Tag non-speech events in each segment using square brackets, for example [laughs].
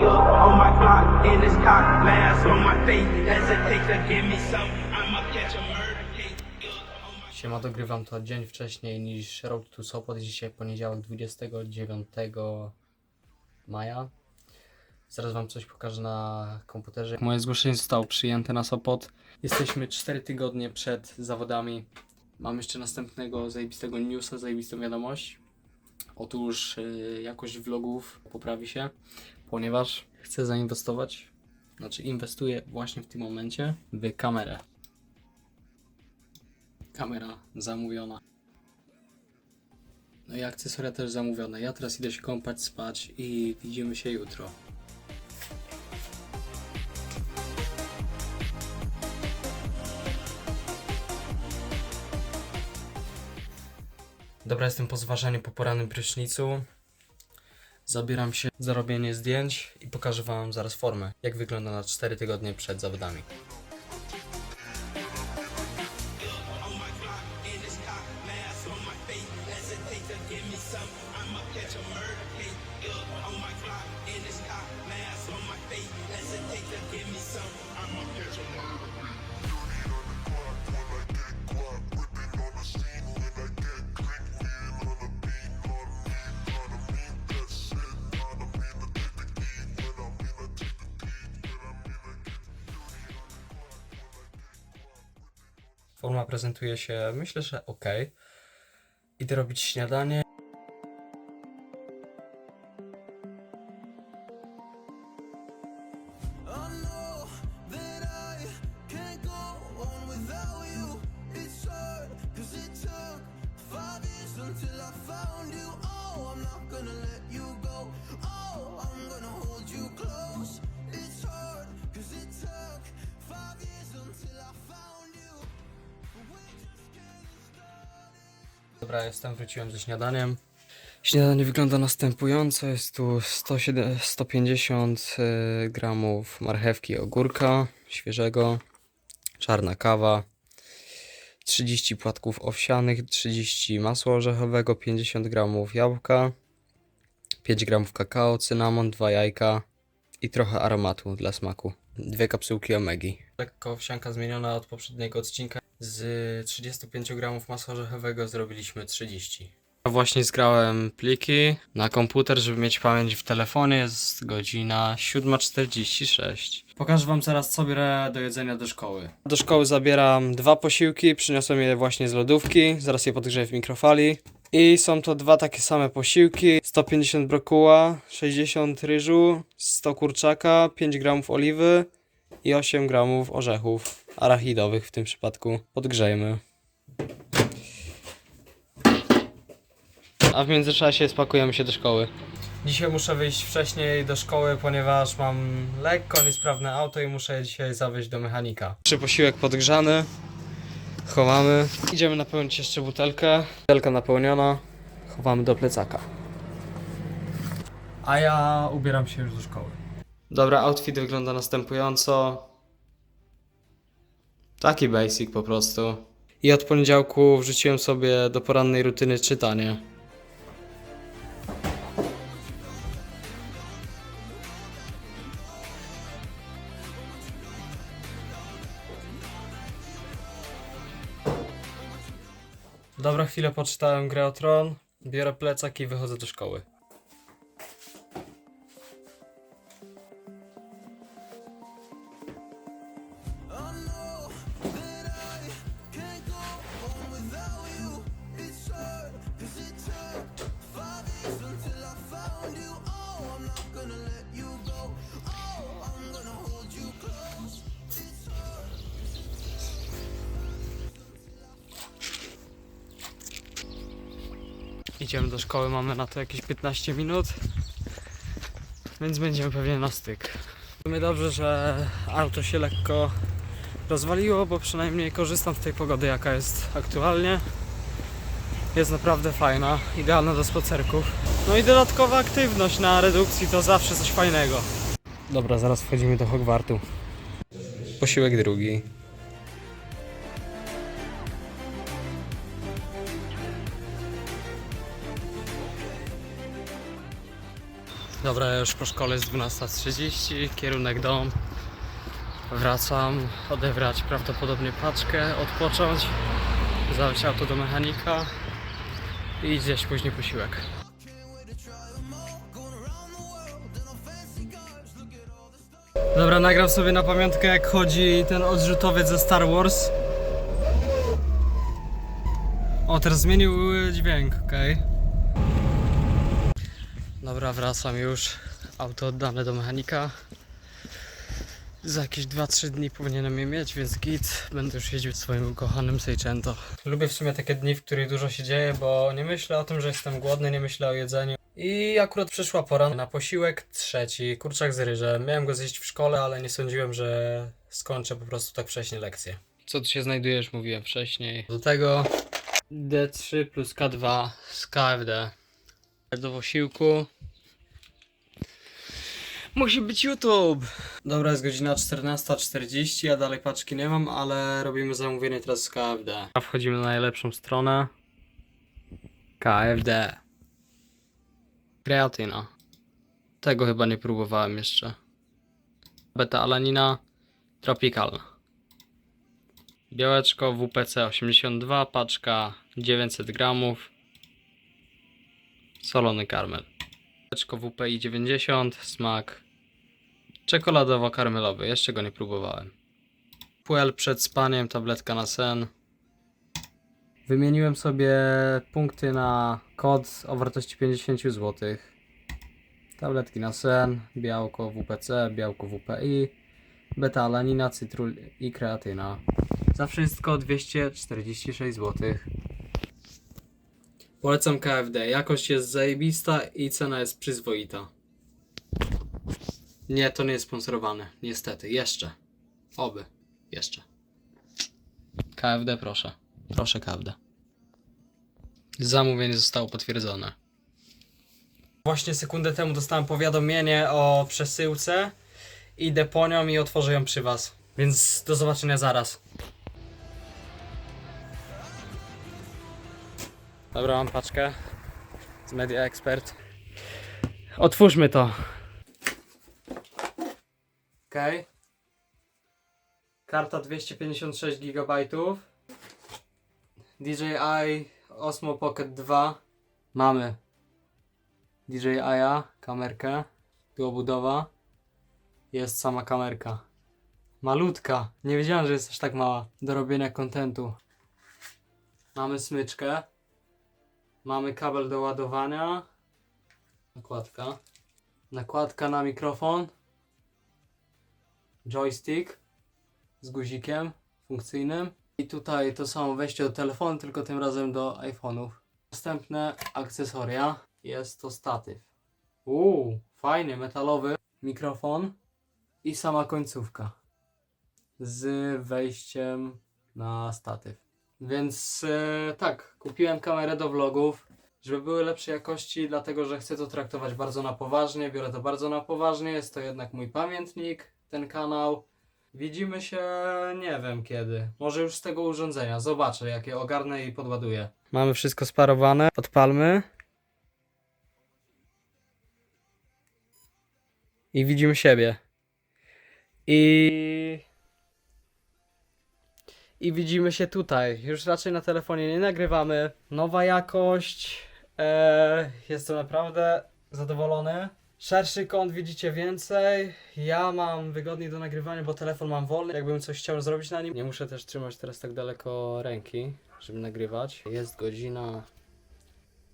mask on to. Siema, dogrywam to dzień wcześniej niż Road to Sopot. Dzisiaj poniedziałek 29 maja. Zaraz wam coś pokażę na komputerze. Moje zgłoszenie zostało przyjęte na Sopot. Jesteśmy 4 tygodnie przed zawodami. Mam jeszcze następnego zajebistego newsa, zajebistą wiadomość. Otóż yy, jakość vlogów poprawi się, ponieważ chcę zainwestować, znaczy inwestuję właśnie w tym momencie w kamerę. Kamera zamówiona. No i akcesoria też zamówione. Ja teraz idę się kąpać, spać i widzimy się jutro. Dobra, jestem po zważaniu po porannym prysznicu. Zabieram się za robienie zdjęć i pokażę Wam zaraz formę, jak wygląda na 4 tygodnie przed zawodami. Forma prezentuje się, myślę, że ok. Idę robić śniadanie. I Dobra, jestem, wróciłem ze śniadaniem. Śniadanie wygląda następująco. Jest tu 107, 150 y, gramów marchewki ogórka świeżego, czarna kawa, 30 płatków owsianych, 30 masła orzechowego, 50 gramów jabłka, 5 gramów kakao, cynamon, 2 jajka i trochę aromatu dla smaku. Dwie kapsułki omegi. Lekko owsianka zmieniona od poprzedniego odcinka. Z 35 gramów masła orzechowego zrobiliśmy 30. Właśnie zgrałem pliki na komputer, żeby mieć pamięć w telefonie. Jest godzina 7.46. Pokażę wam zaraz, co biorę do jedzenia do szkoły. Do szkoły zabieram dwa posiłki, przyniosłem je właśnie z lodówki. Zaraz je podgrzeję w mikrofali. I są to dwa takie same posiłki. 150 brokuła, 60 ryżu, 100 kurczaka, 5 gramów oliwy i 8 gramów orzechów arachidowych w tym przypadku. Podgrzejmy. A w międzyczasie spakujemy się do szkoły. Dzisiaj muszę wyjść wcześniej do szkoły, ponieważ mam lekko niesprawne auto i muszę je dzisiaj zawieźć do mechanika. Czy posiłek podgrzany? Chowamy. Idziemy napełnić jeszcze butelkę. Butelka napełniona. Chowamy do plecaka. A ja ubieram się już do szkoły. Dobra, outfit wygląda następująco. Taki basic po prostu. I od poniedziałku wrzuciłem sobie do porannej rutyny czytanie. Dobra, chwilę poczytałem grę o Tron, biorę plecak i wychodzę do szkoły. Idziemy do szkoły, mamy na to jakieś 15 minut, więc będziemy pewnie na styk. W sumie dobrze, że auto się lekko rozwaliło, bo przynajmniej korzystam z tej pogody, jaka jest aktualnie. Jest naprawdę fajna, idealna do spacerków. No i dodatkowa aktywność na redukcji to zawsze coś fajnego. Dobra, zaraz wchodzimy do Hogwartu. Posiłek drugi. Dobra, już po szkole jest 12.30, kierunek dom. Wracam odebrać prawdopodobnie paczkę, odpocząć, zabrać auto do mechanika i zjeść później posiłek. Dobra, nagram sobie na pamiątkę jak chodzi ten odrzutowiec ze Star Wars. O, teraz zmienił dźwięk, okej. Dobra, wracam już. Auto oddane do mechanika. Za jakieś 2-3 dni powinienem je mieć, więc git. Będę już jeździł swoim ukochanym Seicento. Lubię w sumie takie dni, w których dużo się dzieje, bo nie myślę o tym, że jestem głodny, nie myślę o jedzeniu. I akurat przyszła pora na posiłek trzeci, kurczak z ryżem. Miałem go zjeść w szkole, ale nie sądziłem, że skończę po prostu tak wcześnie lekcję. Co tu się znajdujesz, mówiłem wcześniej. Do tego D3 plus K2 z KFD. Do posiłku. Musi być YouTube! Dobra, jest godzina 14.40, ja dalej paczki nie mam, ale robimy zamówienie teraz z KFD. A wchodzimy na najlepszą stronę. KFD. Kreatyna. Tego chyba nie próbowałem jeszcze. Beta-alanina tropikalna. Białeczko WPC 82, paczka 900 gramów. Solony karmel. Białeczko WPI 90, smak czekoladowo-karmelowy. Jeszcze go nie próbowałem. Puel przed spaniem, tabletka na sen. Wymieniłem sobie punkty na kod o wartości 50 zł. Tabletki na sen, białko WPC, białko WPI, beta-alanina, cytrul i kreatyna. Za wszystko 246 zł. Polecam KFD. Jakość jest zajebista i cena jest przyzwoita. Nie, to nie jest sponsorowane. Niestety. Jeszcze. Oby. Jeszcze. KFD proszę. Proszę KFD. Zamówienie zostało potwierdzone. Właśnie sekundę temu dostałem powiadomienie o przesyłce. Idę po nią i otworzę ją przy was. Więc do zobaczenia zaraz. Dobra, mam paczkę z Media Expert. Otwórzmy to. Okej. Karta 256 GB. DJI Osmo Pocket 2. Mamy DJI-a, kamerkę, tu obudowa. Jest sama kamerka. Malutka. Nie wiedziałem, że jest aż tak mała. Do robienia kontentu. Mamy smyczkę. Mamy kabel do ładowania. Nakładka. Nakładka na mikrofon. Joystick z guzikiem funkcyjnym. I tutaj to samo wejście do telefonu, tylko tym razem do iPhone'ów. Następne akcesoria. Jest to statyw. Uuu, fajny, metalowy mikrofon i sama końcówka z wejściem na statyw. Więc e, tak, kupiłem kamerę do vlogów, żeby były lepszej jakości, dlatego że chcę to traktować bardzo na poważnie, biorę to bardzo na poważnie, jest to jednak mój pamiętnik, ten kanał. Widzimy się nie wiem kiedy, może już z tego urządzenia, zobaczę jak je ogarnę i podładuję. Mamy wszystko sparowane, odpalmy. I widzimy siebie. I i widzimy się tutaj. Już raczej na telefonie nie nagrywamy. Nowa jakość. Eee, jestem naprawdę zadowolony. Szerszy kąt widzicie więcej. Ja mam wygodniej do nagrywania, bo telefon mam wolny. Jakbym coś chciał zrobić na nim, nie muszę też trzymać teraz tak daleko ręki, żeby nagrywać. Jest godzina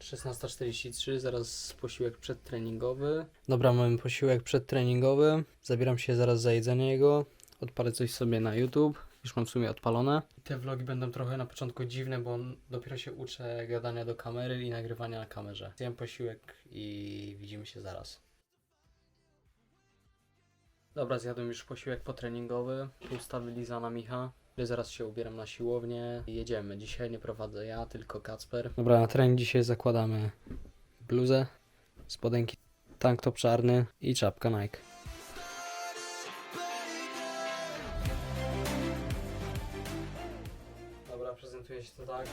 16.43, zaraz posiłek przedtreningowy. Dobra, mamy posiłek przedtreningowy. Zabieram się zaraz za jedzenie jego. Odpalę coś sobie na YouTube. Już mam w sumie odpalone. Te vlogi będą trochę na początku dziwne, bo dopiero się uczę gadania do kamery i nagrywania na kamerze. Zjem posiłek i widzimy się zaraz. Dobra, zjadłem już posiłek potreningowy. Pusta Liza Micha. Zaraz się ubieram na siłownię i jedziemy. Dzisiaj nie prowadzę ja, tylko Kacper. Dobra, na trening dzisiaj zakładamy bluzę, spodenki, tank top czarny i czapka Nike. To tak.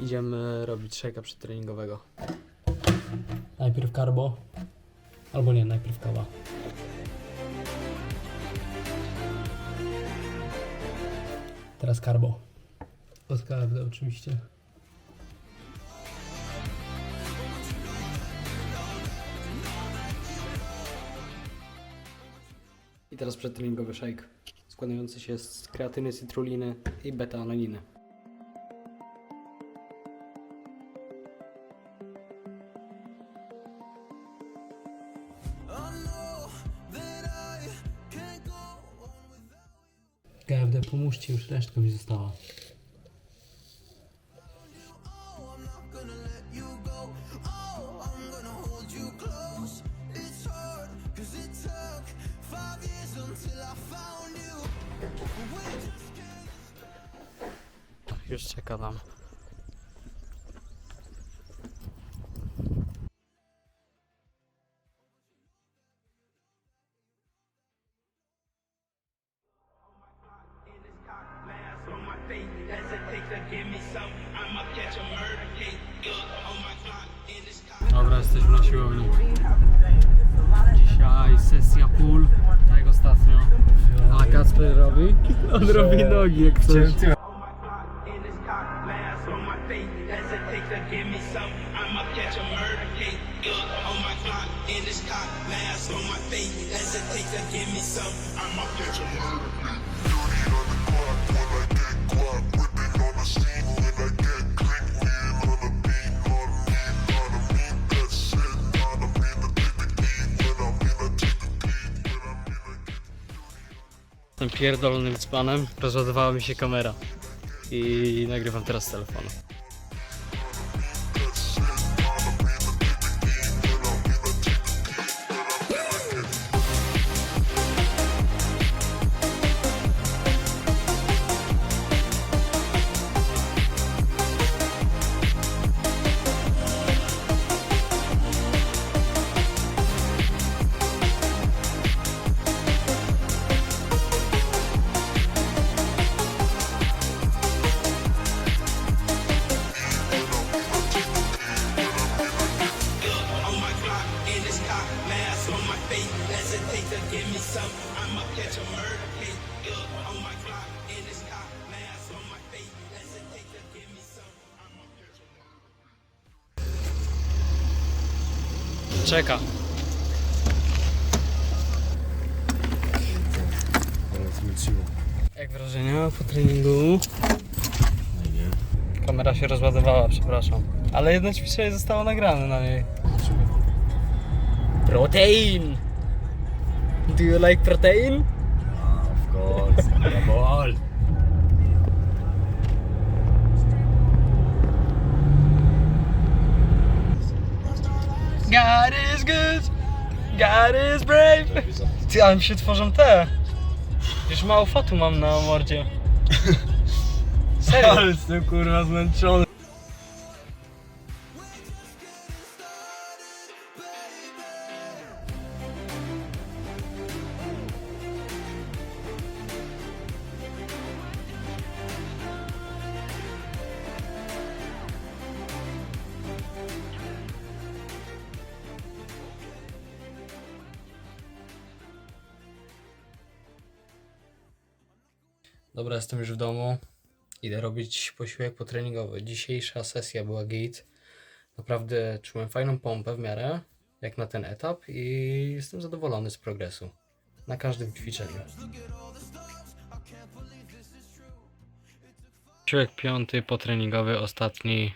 Idziemy robić shake'a przedtreningowego. Najpierw karbo. Albo nie, najpierw kawa. Teraz karbo. Od KFD oczywiście. I teraz przedtreningowy shake składający się z kreatyny, cytruliny i beta-alaniny. KFD, pomóżcie, już resztka mi została. In his cock. Dobra, jesteśmy na siłowni. Dzisiaj sesja pull, tak jak ostatnio. A Kacper robi? On robi nogi jak coś. Tym pierdolonym dzbanem rozładowała mi się kamera. I nagrywam teraz z telefonu. Czeka. Jak wrażenia po treningu? Kamera się rozładowała, przepraszam. Ale jedno ćwiczenie zostało nagrane na niej. Protein! Do you like protein? God is good! God is brave! Ty, ale mi się tworzą te. Już mało fatu mam na mordzie. [laughs] Serio? Ale jestem kurwa zmęczony. Dobra, jestem już w domu. Idę robić posiłek potreningowy. Dzisiejsza sesja była git. Naprawdę czułem fajną pompę w miarę, jak na ten etap i jestem zadowolony z progresu. Na każdym ćwiczeniu. Posiłek piąty, potreningowy, ostatni.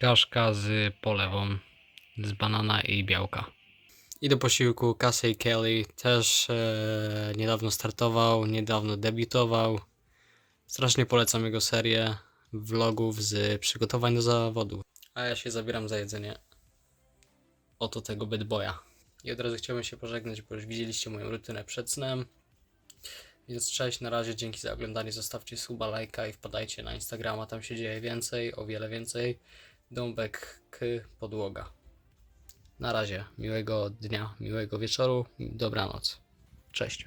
Kaszka z polewą, z banana i białka. I do posiłku Casey Kelly też e, niedawno startował, niedawno debiutował. Strasznie polecam jego serię vlogów z przygotowań do zawodu. A ja się zabieram za jedzenie. Oto tego bad boya. I od razu chciałbym się pożegnać, bo już widzieliście moją rutynę przed snem. Więc cześć, na razie, dzięki za oglądanie. Zostawcie suba, lajka i wpadajcie na Instagrama, tam się dzieje więcej, o wiele więcej. Dąbek K podłoga. Na razie, miłego dnia, miłego wieczoru, dobranoc. Cześć.